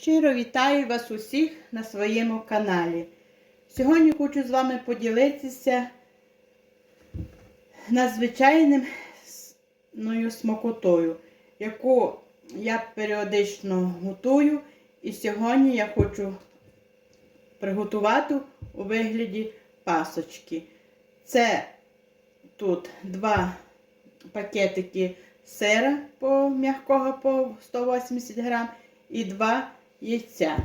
Щиро вітаю вас усіх на своєму каналі. Сьогодні хочу з вами поділитися надзвичайним с- ною смакотою, яку я періодично готую. І сьогодні я хочу приготувати у вигляді пасочки. Це тут два пакетики сира по м'якого по 180 грам і два яйця.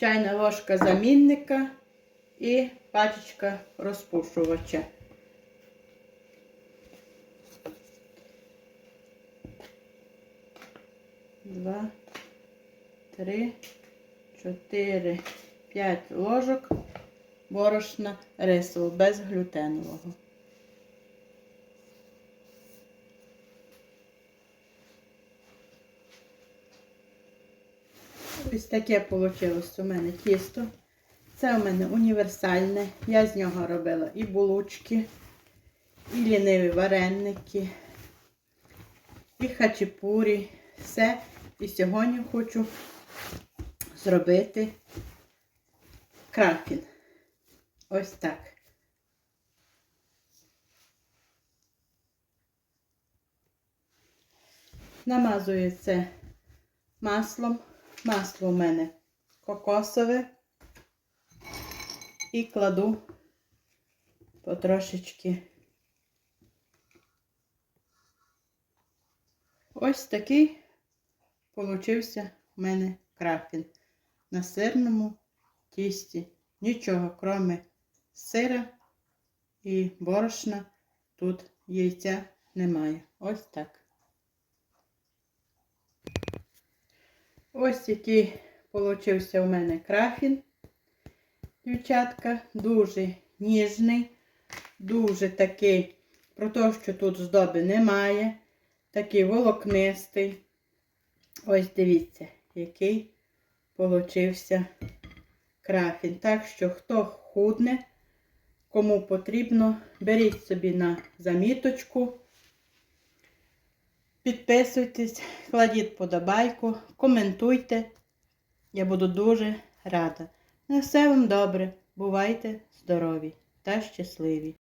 Чайна ложка замінника і пачечка розпушувача. Два, три, чотири, п'ять ложок борошна рисового безглютенового. Ось таке вийшло у мене тісто. Це у мене універсальне. Я з нього робила і булочки, і ліниві вареники, і хачапурі. Все. І сьогодні хочу зробити крафін. Ось так. Намазую це маслом. Масло у мене кокосове. І кладу потрошечки. Ось такий получився у мене крафін на сирному тісті. Нічого, кроме сира і борошна, тут яйця немає. Ось так. Ось який получився у мене крафін, дівчатка. Дуже ніжний, дуже такий, про те, що тут здоби немає. Такий волокнистий. Ось дивіться, який получився крафін. Так що, хто худне, кому потрібно, беріть собі на заміточку. Підписуйтесь, кладіть подобайку, коментуйте. Я буду дуже рада. На все вам добре. Бувайте здорові та щасливі!